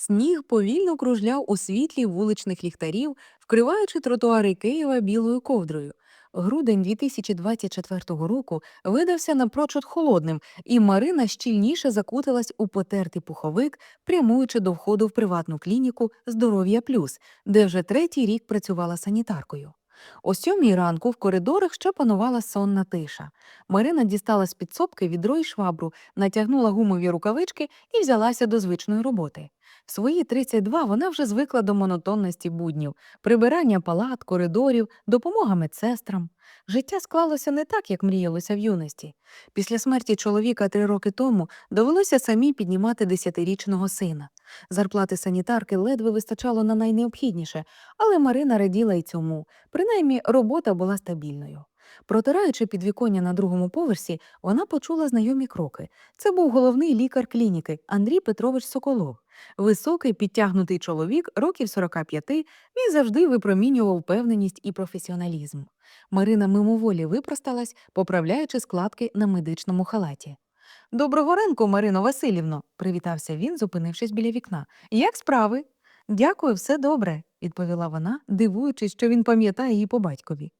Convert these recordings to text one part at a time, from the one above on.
Сніг повільно кружляв у світлі вуличних ліхтарів, вкриваючи тротуари Києва білою ковдрою. Грудень 2024 року видався напрочуд холодним, і Марина щільніше закуталась у потертий пуховик, прямуючи до входу в приватну клініку Здоров'я Плюс, де вже третій рік працювала санітаркою. О сьомій ранку в коридорах ще панувала сонна тиша. Марина дістала з підсобки відро й швабру, натягнула гумові рукавички і взялася до звичної роботи. В свої 32 вона вже звикла до монотонності буднів, прибирання палат, коридорів, допомога медсестрам. Життя склалося не так, як мріялося в юності. Після смерті чоловіка три роки тому довелося самі піднімати десятирічного сина. Зарплати санітарки ледве вистачало на найнеобхідніше, але Марина раділа й цьому. Принаймні, робота була стабільною. Протираючи підвіконня на другому поверсі, вона почула знайомі кроки. Це був головний лікар клініки Андрій Петрович Соколов. Високий, підтягнутий чоловік, років 45, він завжди випромінював впевненість і професіоналізм. Марина мимоволі випросталась, поправляючи складки на медичному халаті. Доброго ранку, Марино Васильівно, привітався він, зупинившись біля вікна. Як справи? Дякую, все добре, відповіла вона, дивуючись, що він пам'ятає її по батькові.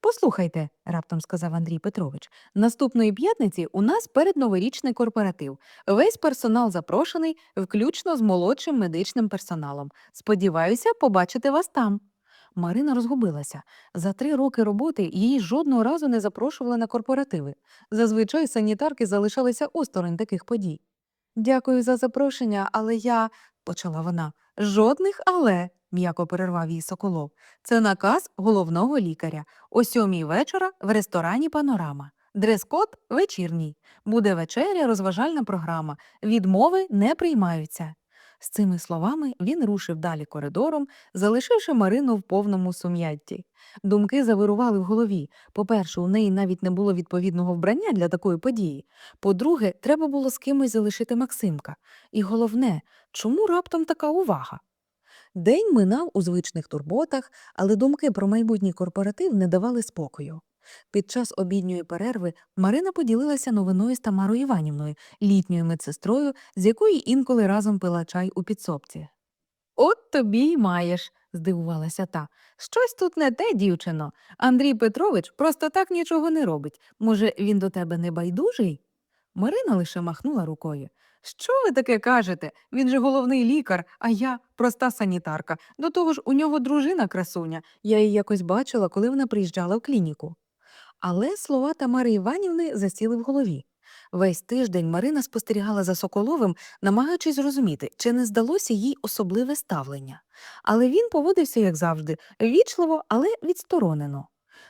Послухайте, раптом сказав Андрій Петрович, наступної п'ятниці у нас передноворічний корпоратив. Весь персонал запрошений, включно з молодшим медичним персоналом. Сподіваюся, побачити вас там. Марина розгубилася. За три роки роботи її жодного разу не запрошували на корпоративи. Зазвичай санітарки залишалися осторонь таких подій. Дякую за запрошення, але я, почала вона. Жодних але, м'яко перервав її Соколов. Це наказ головного лікаря. О сьомій вечора в ресторані Панорама. Дрес-код вечірній. Буде вечеря, розважальна програма. Відмови не приймаються. З цими словами він рушив далі коридором, залишивши Марину в повному сум'ятті. Думки завирували в голові. По-перше, у неї навіть не було відповідного вбрання для такої події. По-друге, треба було з кимось залишити Максимка. І головне, чому раптом така увага? День минав у звичних турботах, але думки про майбутній корпоратив не давали спокою. Під час обідньої перерви Марина поділилася новиною з Тамарою Іванівною, літньою медсестрою, з якою інколи разом пила чай у підсобці. От тобі й маєш, здивувалася та. Щось тут не те, дівчино. Андрій Петрович просто так нічого не робить. Може, він до тебе не байдужий? Марина лише махнула рукою. Що ви таке кажете? Він же головний лікар, а я проста санітарка. До того ж, у нього дружина красуня. Я її якось бачила, коли вона приїжджала в клініку. Але слова Тамари Іванівни засіли в голові. Весь тиждень Марина спостерігала за Соколовим, намагаючись зрозуміти, чи не здалося їй особливе ставлення. Але він поводився, як завжди, вічливо, але відсторонено.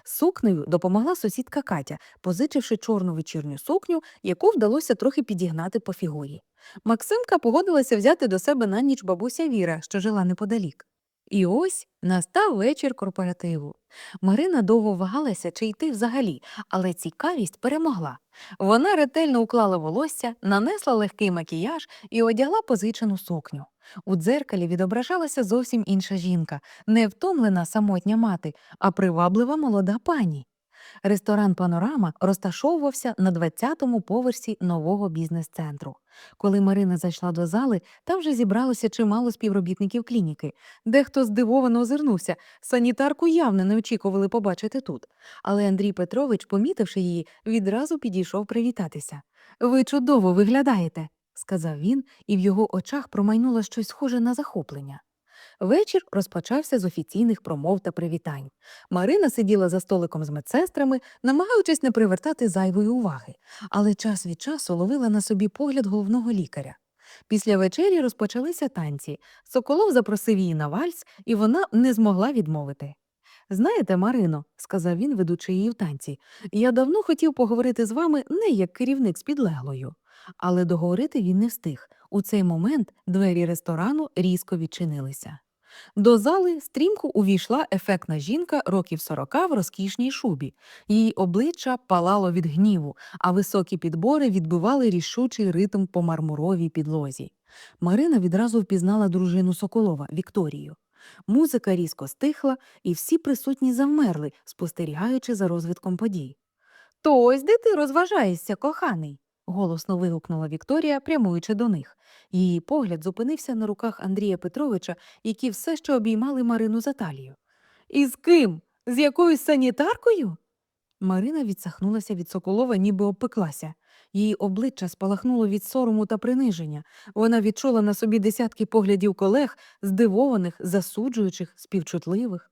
Сукнею допомогла сусідка Катя, позичивши чорну вечірню сукню, яку вдалося трохи підігнати по фігурі. Максимка погодилася взяти до себе на ніч бабуся Віра, що жила неподалік. І ось настав вечір корпоративу. Марина довго вагалася, чи йти взагалі, але цікавість перемогла. Вона ретельно уклала волосся, нанесла легкий макіяж і одягла позичену сукню. У дзеркалі відображалася зовсім інша жінка, не втомлена самотня мати, а приваблива молода пані. Ресторан Панорама розташовувався на 20-му поверсі нового бізнес-центру. Коли Марина зайшла до зали, там вже зібралося чимало співробітників клініки. Дехто здивовано озирнувся. Санітарку явно не очікували побачити тут. Але Андрій Петрович, помітивши її, відразу підійшов привітатися. Ви чудово виглядаєте, сказав він, і в його очах промайнуло щось схоже на захоплення. Вечір розпочався з офіційних промов та привітань. Марина сиділа за столиком з медсестрами, намагаючись не привертати зайвої уваги, але час від часу ловила на собі погляд головного лікаря. Після вечері розпочалися танці. Соколов запросив її на вальс, і вона не змогла відмовити. Знаєте, Марино, сказав він, ведучи її в танці, я давно хотів поговорити з вами не як керівник з підлеглою. Але договорити він не встиг. У цей момент двері ресторану різко відчинилися. До зали стрімко увійшла ефектна жінка років сорока в розкішній шубі. Її обличчя палало від гніву, а високі підбори відбивали рішучий ритм по мармуровій підлозі. Марина відразу впізнала дружину Соколова Вікторію. Музика різко стихла, і всі присутні завмерли, спостерігаючи за розвитком подій. То ось де ти розважаєшся, коханий? Голосно вигукнула Вікторія, прямуючи до них. Її погляд зупинився на руках Андрія Петровича, які все ще обіймали Марину за талію. Із ким? З якоюсь санітаркою? Марина відсахнулася від Соколова, ніби обпеклася. Її обличчя спалахнуло від сорому та приниження. Вона відчула на собі десятки поглядів колег, здивованих, засуджуючих, співчутливих.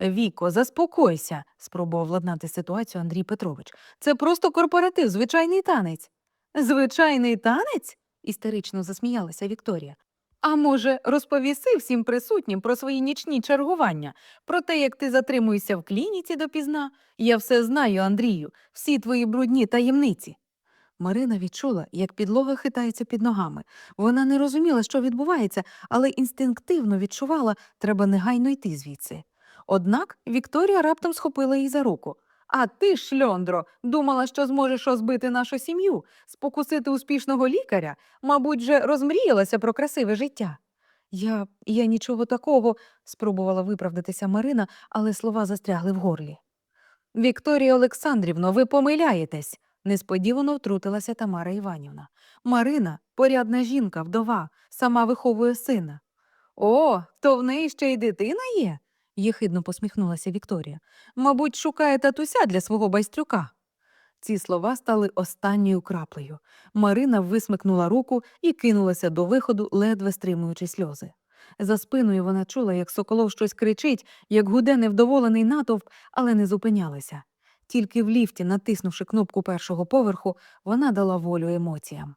Віко, заспокойся, спробував владнати ситуацію Андрій Петрович. Це просто корпоратив, звичайний танець. Звичайний танець? істерично засміялася Вікторія. А може, розповіси всім присутнім про свої нічні чергування, про те, як ти затримуєшся в клініці допізна? Я все знаю, Андрію, всі твої брудні таємниці. Марина відчула, як підлога хитається під ногами. Вона не розуміла, що відбувається, але інстинктивно відчувала, треба негайно йти звідси. Однак Вікторія раптом схопила її за руку. А ти, шльондро, думала, що зможеш розбити нашу сім'ю, спокусити успішного лікаря? Мабуть, же розмріялася про красиве життя. Я, я нічого такого, спробувала виправдатися Марина, але слова застрягли в горлі. Вікторія Олександрівно, ви помиляєтесь, несподівано втрутилася Тамара Іванівна. Марина порядна жінка, вдова, сама виховує сина. О, то в неї ще й дитина є? Єхидно посміхнулася Вікторія. Мабуть, шукає татуся для свого байстрюка. Ці слова стали останньою краплею. Марина висмикнула руку і кинулася до виходу, ледве стримуючи сльози. За спиною вона чула, як Соколов щось кричить, як гуде невдоволений натовп, але не зупинялася. Тільки в ліфті, натиснувши кнопку першого поверху, вона дала волю емоціям.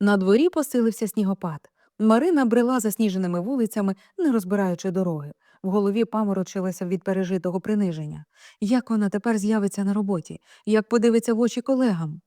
На дворі посилився снігопад. Марина брела засніженими вулицями, не розбираючи дороги. В голові паморочилася від пережитого приниження. Як вона тепер з'явиться на роботі? Як подивиться в очі колегам?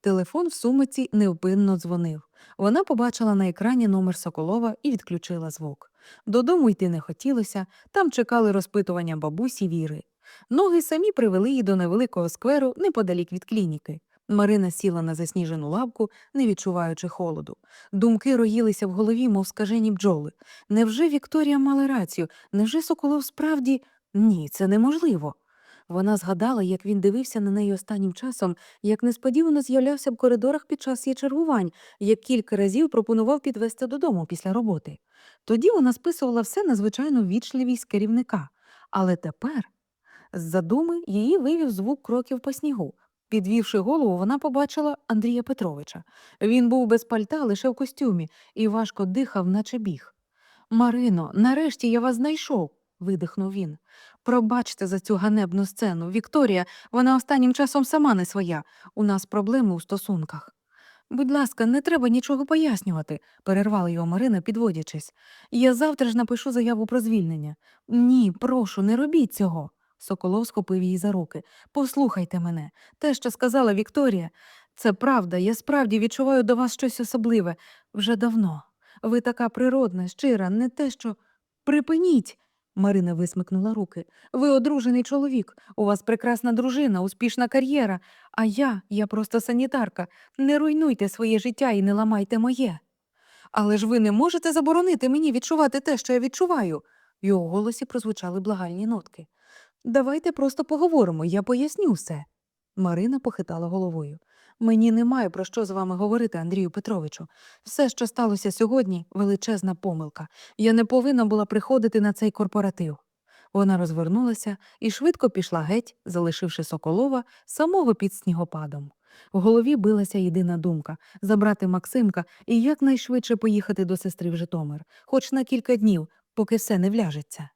Телефон в сумиці невпинно дзвонив. Вона побачила на екрані номер Соколова і відключила звук. Додому йти не хотілося, там чекали розпитування бабусі Віри. Ноги самі привели її до невеликого скверу неподалік від клініки. Марина сіла на засніжену лавку, не відчуваючи холоду. Думки роїлися в голові, мов скажені бджоли. Невже Вікторія мала рацію? Невже Соколов справді ні, це неможливо. Вона згадала, як він дивився на неї останнім часом, як несподівано з'являвся в коридорах під час її чергувань, як кілька разів пропонував підвести додому після роботи. Тоді вона списувала все на звичайну вічливість керівника. Але тепер з задуми її вивів звук кроків по снігу. Підвівши голову, вона побачила Андрія Петровича. Він був без пальта лише в костюмі і важко дихав, наче біг. Марино, нарешті я вас знайшов, видихнув він. Пробачте за цю ганебну сцену. Вікторія, вона останнім часом сама не своя. У нас проблеми у стосунках. Будь ласка, не треба нічого пояснювати, перервала його Марина, підводячись. Я завтра ж напишу заяву про звільнення. Ні, прошу, не робіть цього. Соколов схопив її за руки. Послухайте мене. Те, що сказала Вікторія, це правда. Я справді відчуваю до вас щось особливе вже давно. Ви така природна, щира, не те, що. Припиніть. Марина висмикнула руки. Ви одружений чоловік, у вас прекрасна дружина, успішна кар'єра, а я, я просто санітарка. Не руйнуйте своє життя і не ламайте моє. Але ж ви не можете заборонити мені відчувати те, що я відчуваю. В його голосі прозвучали благальні нотки. Давайте просто поговоримо, я поясню все. Марина похитала головою. Мені немає про що з вами говорити, Андрію Петровичу. Все, що сталося сьогодні, величезна помилка. Я не повинна була приходити на цей корпоратив. Вона розвернулася і швидко пішла геть, залишивши Соколова самого під снігопадом. В голові билася єдина думка забрати Максимка і якнайшвидше поїхати до сестри в Житомир, хоч на кілька днів, поки все не вляжеться.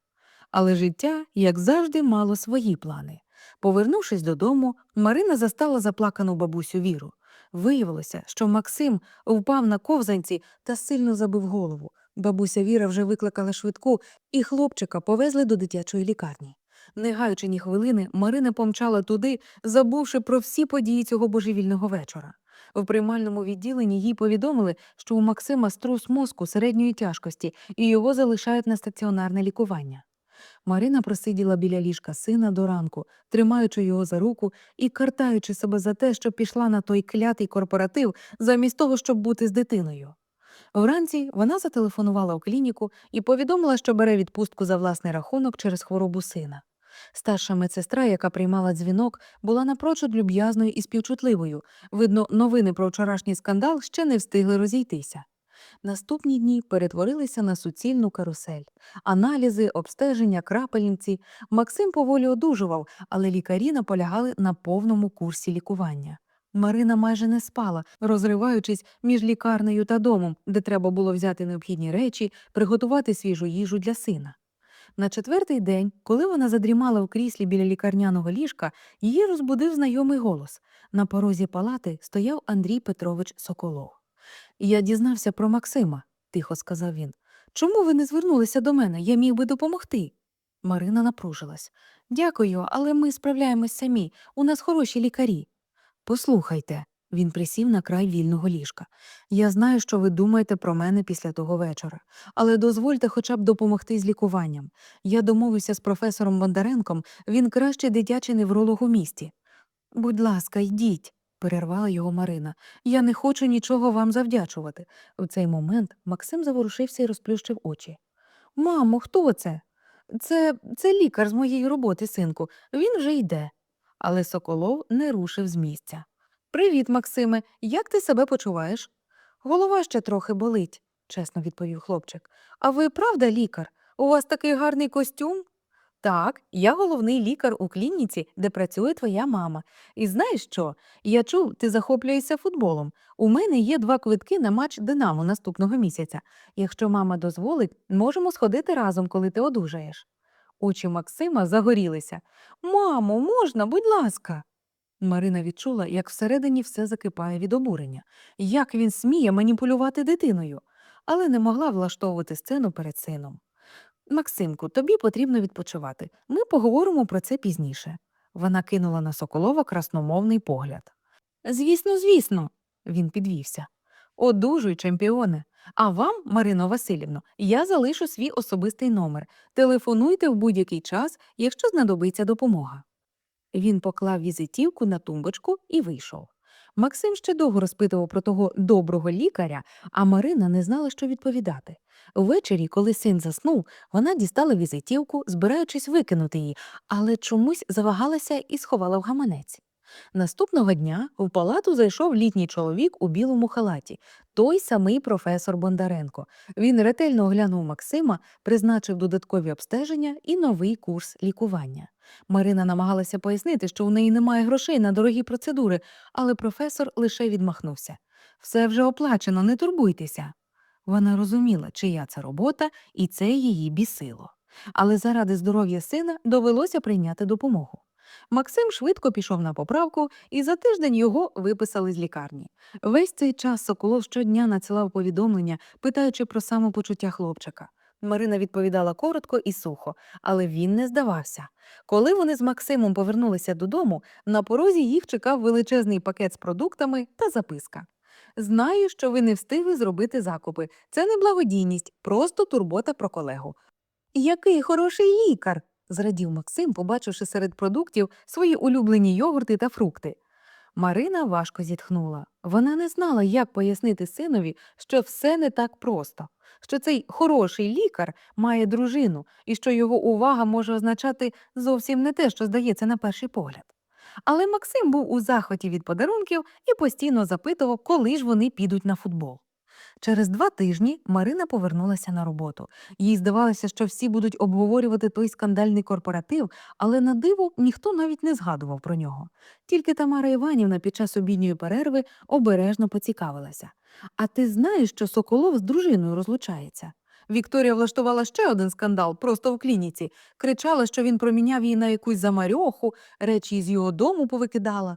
Але життя, як завжди, мало свої плани. Повернувшись додому, Марина застала заплакану бабусю Віру. Виявилося, що Максим впав на ковзанці та сильно забив голову. Бабуся Віра вже викликала швидку, і хлопчика повезли до дитячої лікарні. Не гаючи ні хвилини, Марина помчала туди, забувши про всі події цього божевільного вечора. В приймальному відділенні їй повідомили, що у Максима струс мозку середньої тяжкості і його залишають на стаціонарне лікування. Марина просиділа біля ліжка сина до ранку, тримаючи його за руку і картаючи себе за те, що пішла на той клятий корпоратив, замість того, щоб бути з дитиною. Вранці вона зателефонувала у клініку і повідомила, що бере відпустку за власний рахунок через хворобу сина. Старша медсестра, яка приймала дзвінок, була напрочуд люб'язною і співчутливою. Видно, новини про вчорашній скандал ще не встигли розійтися. Наступні дні перетворилися на суцільну карусель. Аналізи, обстеження, крапельниці. Максим поволі одужував, але лікарі наполягали на повному курсі лікування. Марина майже не спала, розриваючись між лікарнею та домом, де треба було взяти необхідні речі, приготувати свіжу їжу для сина. На четвертий день, коли вона задрімала в кріслі біля лікарняного ліжка, її розбудив знайомий голос. На порозі палати стояв Андрій Петрович Соколов. Я дізнався про Максима, тихо сказав він. Чому ви не звернулися до мене? Я міг би допомогти. Марина напружилась. Дякую, але ми справляємось самі. У нас хороші лікарі. Послухайте, він присів на край вільного ліжка. Я знаю, що ви думаєте про мене після того вечора, але дозвольте хоча б допомогти з лікуванням. Я домовився з професором Бондаренком, він кращий дитячий невролог у місті. Будь ласка, йдіть, перервала його Марина. Я не хочу нічого вам завдячувати. У цей момент Максим заворушився і розплющив очі. Мамо, хто це? Це, це лікар з моєї роботи, синку. Він вже йде. Але Соколов не рушив з місця. Привіт, Максиме, як ти себе почуваєш? Голова ще трохи болить, чесно відповів хлопчик. А ви правда лікар? У вас такий гарний костюм? Так, я головний лікар у клініці, де працює твоя мама. І знаєш що? Я чув, ти захоплюєшся футболом. У мене є два квитки на матч Динамо наступного місяця. Якщо мама дозволить, можемо сходити разом, коли ти одужаєш. Очі Максима загорілися. Мамо, можна, будь ласка. Марина відчула, як всередині все закипає від обурення, як він сміє маніпулювати дитиною, але не могла влаштовувати сцену перед сином. Максимку, тобі потрібно відпочивати. Ми поговоримо про це пізніше. Вона кинула на Соколова красномовний погляд. Звісно, звісно, він підвівся. Одужуй, чемпіоне. А вам, Марино Васильівно, я залишу свій особистий номер. Телефонуйте в будь-який час, якщо знадобиться допомога. Він поклав візитівку на тумбочку і вийшов. Максим ще довго розпитував про того доброго лікаря, а Марина не знала, що відповідати. Ввечері, коли син заснув, вона дістала візитівку, збираючись викинути її, але чомусь завагалася і сховала в гаманець. Наступного дня в палату зайшов літній чоловік у білому халаті, той самий професор Бондаренко. Він ретельно оглянув Максима, призначив додаткові обстеження і новий курс лікування. Марина намагалася пояснити, що у неї немає грошей на дорогі процедури, але професор лише відмахнувся. Все вже оплачено, не турбуйтеся. Вона розуміла, чия це робота, і це її бісило. Але заради здоров'я сина довелося прийняти допомогу. Максим швидко пішов на поправку, і за тиждень його виписали з лікарні. Весь цей час Соколов щодня надсилав повідомлення, питаючи про самопочуття хлопчика. Марина відповідала коротко і сухо, але він не здавався. Коли вони з Максимом повернулися додому, на порозі їх чекав величезний пакет з продуктами та записка. Знаю, що ви не встигли зробити закупи. Це не благодійність, просто турбота про колегу. Який хороший лікар. Зрадів Максим, побачивши серед продуктів свої улюблені йогурти та фрукти. Марина важко зітхнула. Вона не знала, як пояснити синові, що все не так просто, що цей хороший лікар має дружину і що його увага може означати зовсім не те, що здається на перший погляд. Але Максим був у захваті від подарунків і постійно запитував, коли ж вони підуть на футбол. Через два тижні Марина повернулася на роботу. Їй здавалося, що всі будуть обговорювати той скандальний корпоратив, але на диво ніхто навіть не згадував про нього. Тільки Тамара Іванівна під час обідньої перерви обережно поцікавилася. А ти знаєш, що Соколов з дружиною розлучається? Вікторія влаштувала ще один скандал просто в клініці, кричала, що він проміняв її на якусь замарьоху, речі із його дому повикидала.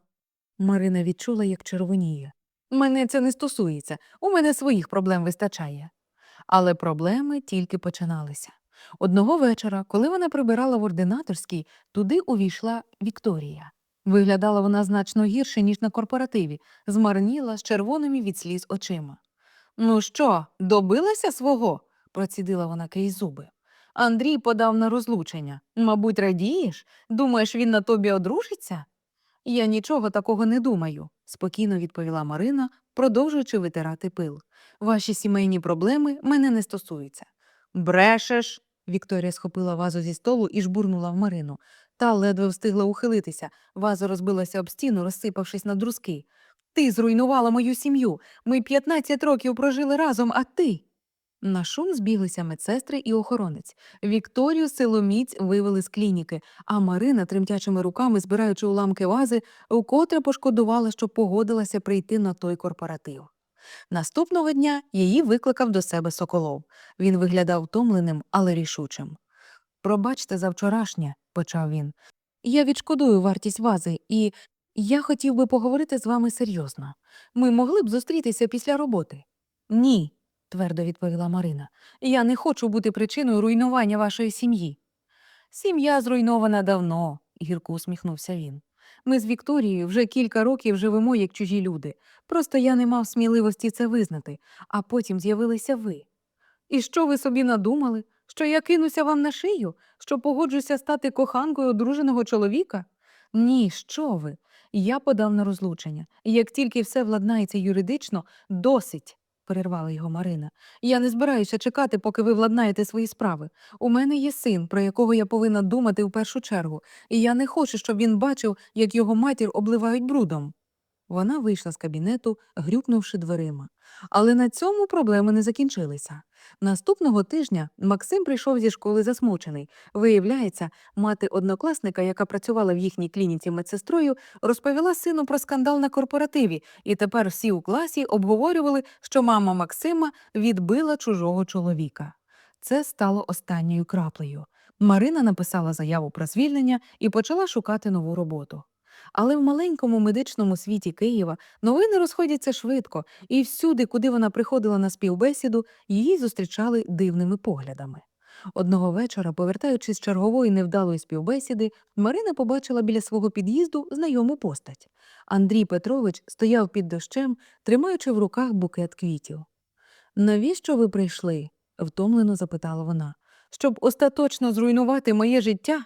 Марина відчула, як червоніє. Мене це не стосується, у мене своїх проблем вистачає. Але проблеми тільки починалися. Одного вечора, коли вона прибирала в ординаторській, туди увійшла Вікторія. Виглядала вона значно гірше, ніж на корпоративі, змарніла з червоними від сліз очима. Ну що, добилася свого? процідила вона крізь зуби. Андрій подав на розлучення. Мабуть, радієш? Думаєш, він на тобі одружиться? Я нічого такого не думаю, спокійно відповіла Марина, продовжуючи витирати пил. Ваші сімейні проблеми мене не стосуються. Брешеш, Вікторія схопила вазу зі столу і жбурнула в Марину. Та ледве встигла ухилитися. Ваза розбилася об стіну, розсипавшись на друзки. Ти зруйнувала мою сім'ю. Ми 15 років прожили разом, а ти. На шум збіглися медсестри і охоронець. Вікторію силоміць вивели з клініки, а Марина, тремтячими руками, збираючи уламки вази, вкотре пошкодувала, що погодилася прийти на той корпоратив. Наступного дня її викликав до себе Соколов. Він виглядав втомленим, але рішучим. Пробачте за вчорашнє, почав він. Я відшкодую вартість вази, і я хотів би поговорити з вами серйозно. Ми могли б зустрітися після роботи. Ні, твердо відповіла Марина. Я не хочу бути причиною руйнування вашої сім'ї. Сім'я зруйнована давно, гірко усміхнувся він. Ми з Вікторією вже кілька років живемо як чужі люди. Просто я не мав сміливості це визнати, а потім з'явилися ви. І що ви собі надумали? Що я кинуся вам на шию? Що погоджуся стати коханкою одруженого чоловіка? Ні, що ви? Я подав на розлучення. Як тільки все владнається юридично, досить, перервала його Марина. Я не збираюся чекати, поки ви владнаєте свої справи. У мене є син, про якого я повинна думати в першу чергу, і я не хочу, щоб він бачив, як його матір обливають брудом. Вона вийшла з кабінету, грюкнувши дверима. Але на цьому проблеми не закінчилися. Наступного тижня Максим прийшов зі школи засмучений. Виявляється, мати однокласника, яка працювала в їхній клініці медсестрою, розповіла сину про скандал на корпоративі, і тепер всі у класі обговорювали, що мама Максима відбила чужого чоловіка. Це стало останньою краплею. Марина написала заяву про звільнення і почала шукати нову роботу. Але в маленькому медичному світі Києва новини розходяться швидко, і всюди, куди вона приходила на співбесіду, її зустрічали дивними поглядами. Одного вечора, повертаючись з чергової невдалої співбесіди, Марина побачила біля свого під'їзду знайому постать. Андрій Петрович стояв під дощем, тримаючи в руках букет квітів. Навіщо ви прийшли? втомлено запитала вона. Щоб остаточно зруйнувати моє життя?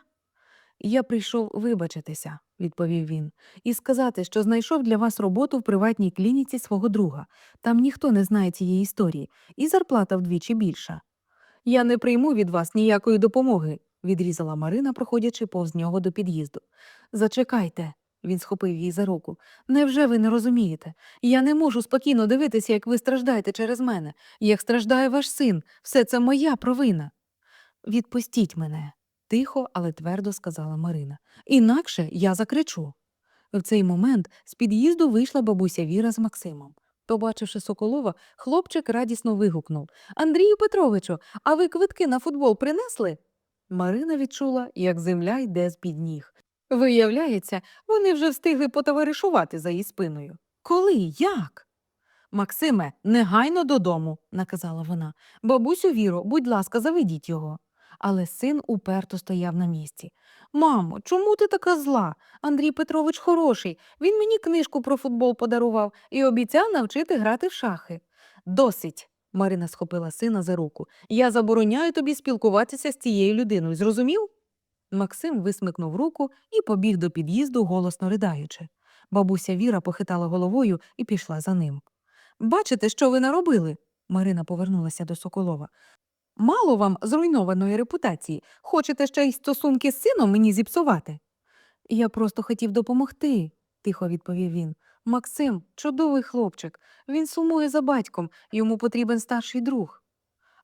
Я прийшов вибачитися, відповів він, і сказати, що знайшов для вас роботу в приватній клініці свого друга. Там ніхто не знає цієї історії, і зарплата вдвічі більша. Я не прийму від вас ніякої допомоги, відрізала Марина, проходячи повз нього до під'їзду. Зачекайте, він схопив її за руку. Невже ви не розумієте? Я не можу спокійно дивитися, як ви страждаєте через мене, як страждає ваш син. Все це моя провина. Відпустіть мене, тихо, але твердо сказала Марина. Інакше я закричу. В цей момент з під'їзду вийшла бабуся Віра з Максимом. Побачивши Соколова, хлопчик радісно вигукнув Андрію Петровичу, а ви квитки на футбол принесли? Марина відчула, як земля йде з під ніг. Виявляється, вони вже встигли потоваришувати за її спиною. Коли? Як? Максиме, негайно додому, наказала вона. Бабусю Віро, будь ласка, заведіть його. Але син уперто стояв на місці. Мамо, чому ти така зла? Андрій Петрович хороший. Він мені книжку про футбол подарував і обіцяв навчити грати в шахи. Досить. Марина схопила сина за руку. Я забороняю тобі спілкуватися з цією людиною. Зрозумів? Максим висмикнув руку і побіг до під'їзду, голосно ридаючи. Бабуся Віра похитала головою і пішла за ним. Бачите, що ви наробили? Марина повернулася до Соколова. Мало вам зруйнованої репутації. Хочете ще й стосунки з сином мені зіпсувати? Я просто хотів допомогти, тихо відповів він. Максим чудовий хлопчик. Він сумує за батьком, йому потрібен старший друг.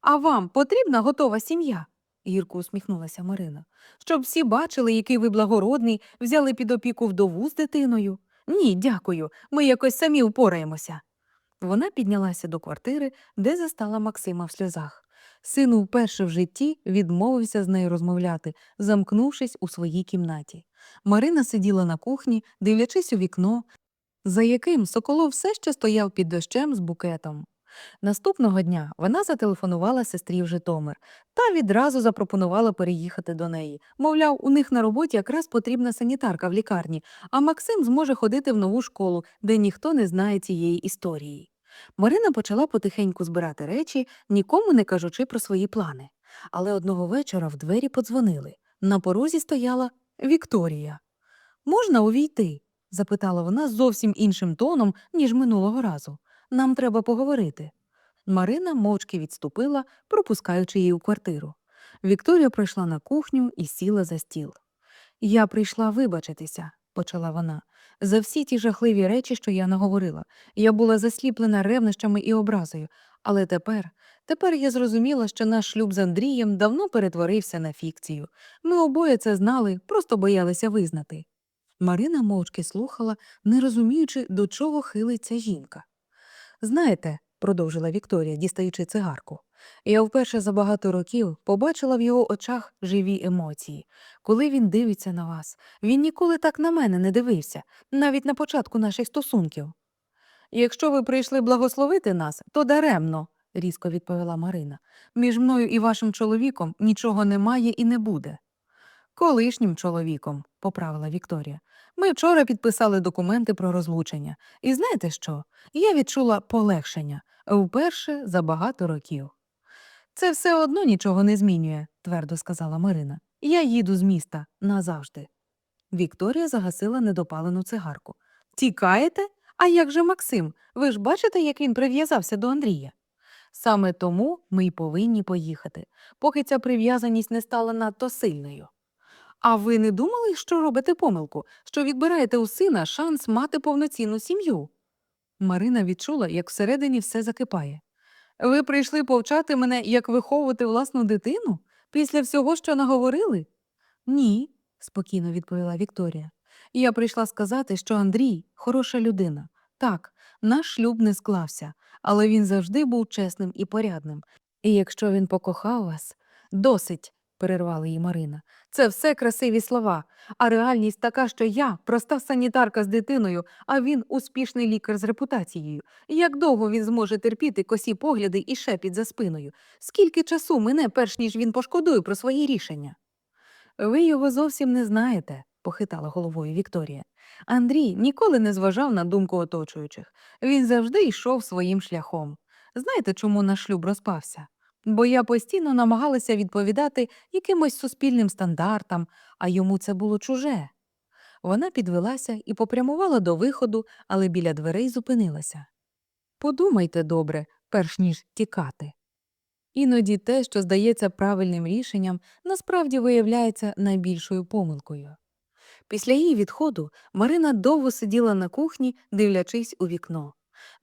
А вам потрібна готова сім'я? гірко усміхнулася Марина. Щоб всі бачили, який ви благородний, взяли під опіку вдову з дитиною. Ні, дякую, ми якось самі впораємося. Вона піднялася до квартири, де застала Максима в сльозах. Син вперше в житті відмовився з нею розмовляти, замкнувшись у своїй кімнаті. Марина сиділа на кухні, дивлячись у вікно, за яким Соколов все ще стояв під дощем з букетом. Наступного дня вона зателефонувала сестрі в Житомир та відразу запропонувала переїхати до неї. Мовляв, у них на роботі якраз потрібна санітарка в лікарні, а Максим зможе ходити в нову школу, де ніхто не знає цієї історії. Марина почала потихеньку збирати речі, нікому не кажучи про свої плани. Але одного вечора в двері подзвонили. На порозі стояла Вікторія. Можна увійти? запитала вона зовсім іншим тоном, ніж минулого разу. Нам треба поговорити. Марина мовчки відступила, пропускаючи її у квартиру. Вікторія пройшла на кухню і сіла за стіл. Я прийшла вибачитися, почала вона, за всі ті жахливі речі, що я наговорила. Я була засліплена ревнощами і образою, але тепер, тепер я зрозуміла, що наш шлюб з Андрієм давно перетворився на фікцію. Ми обоє це знали, просто боялися визнати. Марина мовчки слухала, не розуміючи, до чого хилиться жінка. Знаєте, продовжила Вікторія, дістаючи цигарку, я вперше за багато років побачила в його очах живі емоції. Коли він дивиться на вас, він ніколи так на мене не дивився, навіть на початку наших стосунків. Якщо ви прийшли благословити нас, то даремно, різко відповіла Марина. Між мною і вашим чоловіком нічого немає і не буде. Колишнім чоловіком, поправила Вікторія. Ми вчора підписали документи про розлучення. І знаєте що? Я відчула полегшення вперше за багато років. Це все одно нічого не змінює, твердо сказала Марина. Я їду з міста назавжди. Вікторія загасила недопалену цигарку. Тікаєте? А як же Максим? Ви ж бачите, як він прив'язався до Андрія? Саме тому ми й повинні поїхати, поки ця прив'язаність не стала надто сильною. А ви не думали, що робите помилку, що відбираєте у сина шанс мати повноцінну сім'ю? Марина відчула, як всередині все закипає. Ви прийшли повчати мене, як виховувати власну дитину? Після всього, що наговорили? Ні, спокійно відповіла Вікторія. Я прийшла сказати, що Андрій хороша людина. Так, наш шлюб не склався, але він завжди був чесним і порядним. І якщо він покохав вас, досить, перервала її Марина. Це все красиві слова, а реальність така, що я проста санітарка з дитиною, а він успішний лікар з репутацією. Як довго він зможе терпіти косі погляди і шепіт за спиною? Скільки часу мине, перш ніж він пошкодує про свої рішення? Ви його зовсім не знаєте, похитала головою Вікторія. Андрій ніколи не зважав на думку оточуючих. Він завжди йшов своїм шляхом. Знаєте, чому наш шлюб розпався? Бо я постійно намагалася відповідати якимось суспільним стандартам, а йому це було чуже. Вона підвелася і попрямувала до виходу, але біля дверей зупинилася. Подумайте добре, перш ніж тікати. Іноді те, що здається правильним рішенням, насправді виявляється найбільшою помилкою. Після її відходу Марина довго сиділа на кухні, дивлячись у вікно.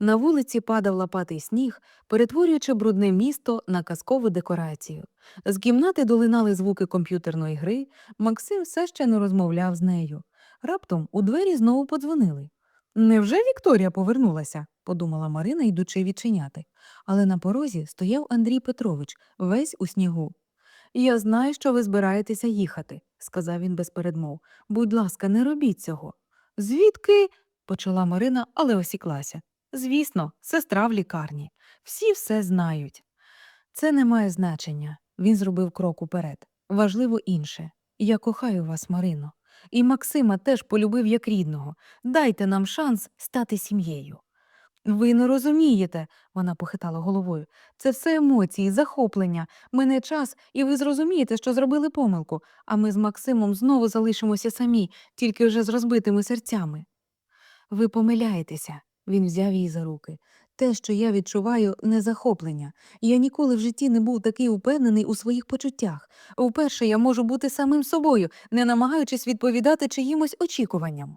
На вулиці падав лопатий сніг, перетворюючи брудне місто на казкову декорацію. З кімнати долинали звуки комп'ютерної гри, Максим все ще не розмовляв з нею. Раптом у двері знову подзвонили. Невже Вікторія повернулася? подумала Марина, йдучи відчиняти. Але на порозі стояв Андрій Петрович, весь у снігу. Я знаю, що ви збираєтеся їхати, сказав він без передмов. Будь ласка, не робіть цього. Звідки? почала Марина, але осіклася. Звісно, сестра в лікарні. Всі все знають. Це не має значення. Він зробив крок уперед. Важливо інше. Я кохаю вас, Марино. І Максима теж полюбив як рідного. Дайте нам шанс стати сім'єю. Ви не розумієте, вона похитала головою. Це все емоції, захоплення. Мине час, і ви зрозумієте, що зробили помилку, а ми з Максимом знову залишимося самі, тільки вже з розбитими серцями. Ви помиляєтеся, він взяв її за руки. Те, що я відчуваю, не захоплення. Я ніколи в житті не був такий упевнений у своїх почуттях. Вперше я можу бути самим собою, не намагаючись відповідати чиїмось очікуванням.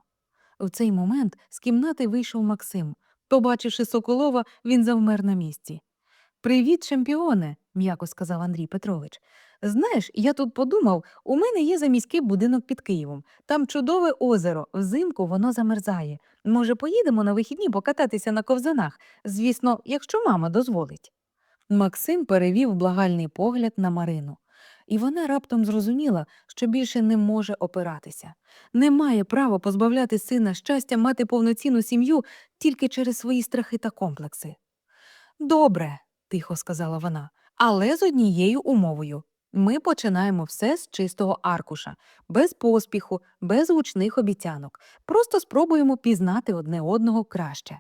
В цей момент з кімнати вийшов Максим. Побачивши Соколова, він завмер на місці. Привіт, чемпіоне, м'яко сказав Андрій Петрович. Знаєш, я тут подумав, у мене є заміський будинок під Києвом. Там чудове озеро, взимку воно замерзає. Може, поїдемо на вихідні покататися на ковзанах, звісно, якщо мама дозволить. Максим перевів благальний погляд на Марину. І вона раптом зрозуміла, що більше не може опиратися, не має права позбавляти сина щастя мати повноцінну сім'ю тільки через свої страхи та комплекси. Добре, тихо сказала вона, але з однією умовою. Ми починаємо все з чистого аркуша, без поспіху, без гучних обіцянок. Просто спробуємо пізнати одне одного краще.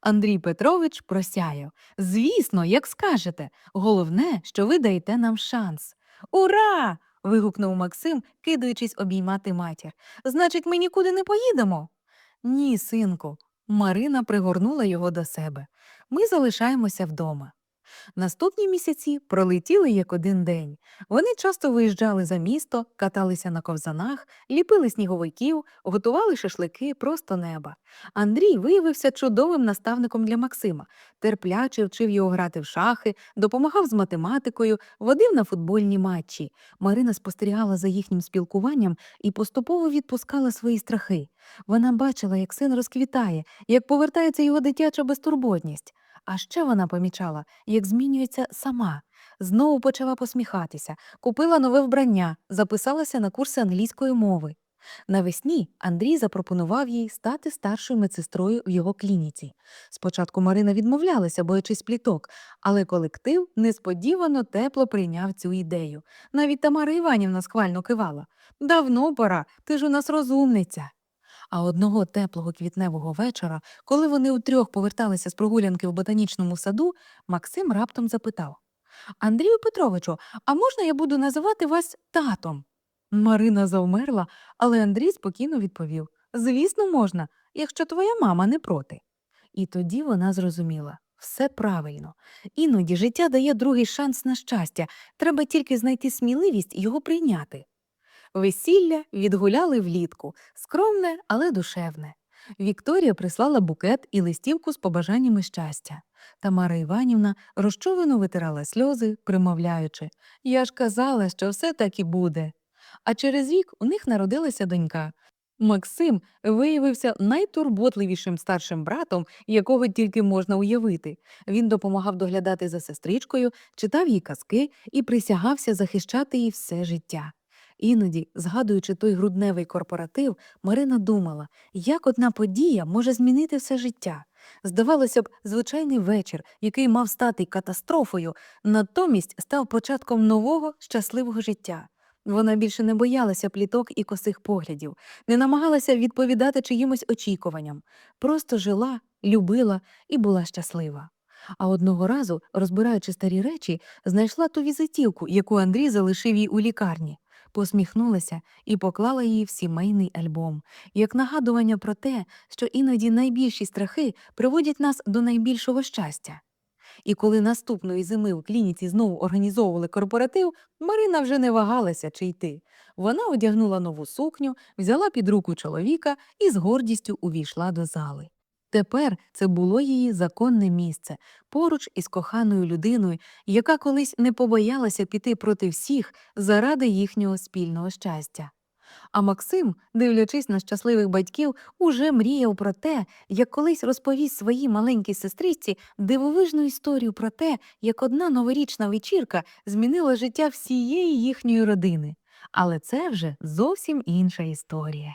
Андрій Петрович просяяв. Звісно, як скажете. Головне, що ви даєте нам шанс. Ура! вигукнув Максим, кидаючись обіймати матір. Значить, ми нікуди не поїдемо? Ні, синку. Марина пригорнула його до себе. Ми залишаємося вдома. Наступні місяці пролетіли як один день. Вони часто виїжджали за місто, каталися на ковзанах, ліпили сніговиків, готували шашлики просто неба. Андрій виявився чудовим наставником для Максима, терпляче вчив його грати в шахи, допомагав з математикою, водив на футбольні матчі. Марина спостерігала за їхнім спілкуванням і поступово відпускала свої страхи. Вона бачила, як син розквітає, як повертається його дитяча безтурботність. А ще вона помічала, як змінюється сама. Знову почала посміхатися, купила нове вбрання, записалася на курси англійської мови. Навесні Андрій запропонував їй стати старшою медсестрою в його клініці. Спочатку Марина відмовлялася, боячись пліток, але колектив несподівано тепло прийняв цю ідею. Навіть Тамара Іванівна схвально кивала. Давно пора, ти ж у нас розумниця. А одного теплого квітневого вечора, коли вони утрьох поверталися з прогулянки в ботанічному саду, Максим раптом запитав Андрію Петровичу, а можна я буду називати вас татом? Марина завмерла, але Андрій спокійно відповів Звісно, можна, якщо твоя мама не проти. І тоді вона зрозуміла все правильно. Іноді життя дає другий шанс на щастя, треба тільки знайти сміливість його прийняти. Весілля відгуляли влітку, скромне, але душевне. Вікторія прислала букет і листівку з побажаннями щастя. Тамара Іванівна розчулено витирала сльози, примовляючи Я ж казала, що все так і буде. А через рік у них народилася донька. Максим виявився найтурботливішим старшим братом, якого тільки можна уявити. Він допомагав доглядати за сестричкою, читав їй казки і присягався захищати її все життя. Іноді, згадуючи той грудневий корпоратив, Марина думала, як одна подія може змінити все життя. Здавалося б, звичайний вечір, який мав стати катастрофою, натомість став початком нового щасливого життя. Вона більше не боялася пліток і косих поглядів, не намагалася відповідати чиїмось очікуванням, просто жила, любила і була щаслива. А одного разу, розбираючи старі речі, знайшла ту візитівку, яку Андрій залишив їй у лікарні, посміхнулася і поклала її в сімейний альбом, як нагадування про те, що іноді найбільші страхи приводять нас до найбільшого щастя. І коли наступної зими у клініці знову організовували корпоратив, Марина вже не вагалася чи йти. Вона одягнула нову сукню, взяла під руку чоловіка і з гордістю увійшла до зали. Тепер це було її законне місце поруч із коханою людиною, яка колись не побоялася піти проти всіх заради їхнього спільного щастя. А Максим, дивлячись на щасливих батьків, уже мріяв про те, як колись розповість своїй маленькій сестричці дивовижну історію про те, як одна новорічна вечірка змінила життя всієї їхньої родини. Але це вже зовсім інша історія.